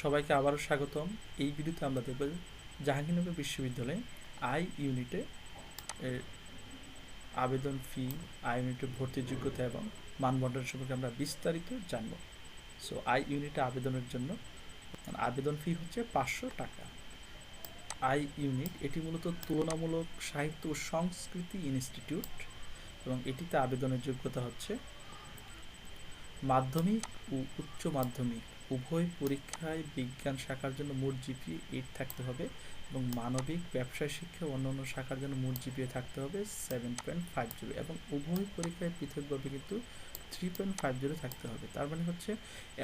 সবাইকে আবারও স্বাগতম। এই ভিডিওতে আমরা দেখব জাহাঙ্গীরনগর বিশ্ববিদ্যালয়ে আই ইউনিটে আবেদন ফি, আই ইউনিটে ভর্তির যোগ্যতা এবং মানবন্টন সম্পর্কে আমরা বিস্তারিত জানব। সো আই ইউনিটে আবেদনের জন্য আবেদন ফি হচ্ছে পাঁচশো টাকা। আই ইউনিট, এটি মূলত তুলনামূলক সাহিত্য ও সংস্কৃতি ইনস্টিটিউট এবং এটিতে আবেদনের যোগ্যতা হচ্ছে মাধ্যমিক ও উচ্চ মাধ্যমিক। উভয় পরীক্ষায় বিজ্ঞান শাখার জন্য মোট জিপিএ এইট থাকতে হবে এবং মানবিক ব্যবসায় শিক্ষা অন্য অন্য শাখার জন্য মোট জিপিএ থাকতে হবে সেভেন পয়েন্ট ফাইভ জিরো এবং উভয় পরীক্ষায় পৃথকভাবে কিন্তু থ্রি পয়েন্ট ফাইভ জিরো থাকতে হবে। তার মানে হচ্ছে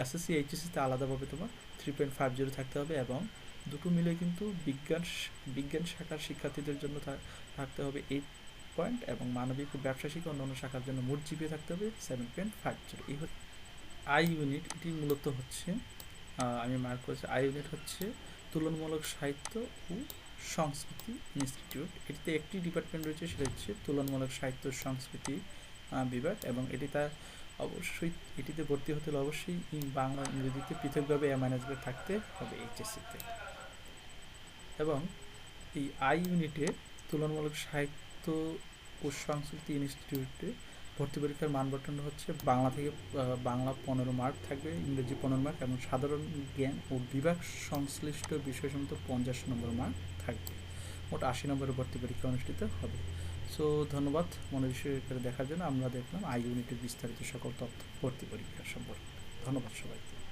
এসএসসি এইচএসসিতে আলাদাভাবে তোমার থ্রি পয়েন্ট ফাইভ জিরো থাকতে হবে এবং দুটো মিলে কিন্তু বিজ্ঞান বিজ্ঞান শাখার শিক্ষার্থীদের জন্য থাকতে হবে এইট পয়েন্ট এবং মানবিক ব্যবসা শিক্ষা অন্যান্য শাখার জন্য মোট জিপিএ থাকতে হবে সেভেন পয়েন্ট ফাইভ জিরো এই হচ্ছে আই ইউনিট এটি মূলত হচ্ছে আমি মার্ক করেছি আই ইউনিট হচ্ছে তুলনামূলক সাহিত্য ও সংস্কৃতি ইনস্টিটিউট এটিতে একটি ডিপার্টমেন্ট রয়েছে, সেটা হচ্ছে তুলনামূলক সাহিত্য সংস্কৃতি বিভাগ এবং এটি তার অবশ্যই, এটিতে ভর্তি হতে হলে অবশ্যই বাংলা, ইংরেজিতে পৃথকভাবে ম্যানেজমেন্ট থাকতে হবে এইচএসসিতে। এবং এই আই ইউনিটে তুলনামূলক সাহিত্য ও সংস্কৃতি ইনস্টিটিউটে ভর্তি পরীক্ষার মান বটন হচ্ছে। বাংলা থেকে বাংলা পনেরো মার্ক থাকবে, ইংরেজি পনেরো মার্ক এবং সাধারণ জ্ঞান ও বিভাগ সংশ্লিষ্ট বিষয় সমস্ত পঞ্চাশ নম্বর মার্ক থাকবে। মোট আশি নম্বরের ভর্তি পরীক্ষা অনুষ্ঠিত হবে। সো ধন্যবাদ। মনোবিষয় দেখার জন্য আমরা দেখলাম আই ইউনিটের বিস্তারিত সকল তথ্য ভর্তি পরীক্ষা সম্পর্কে। ধন্যবাদ সবাইকে।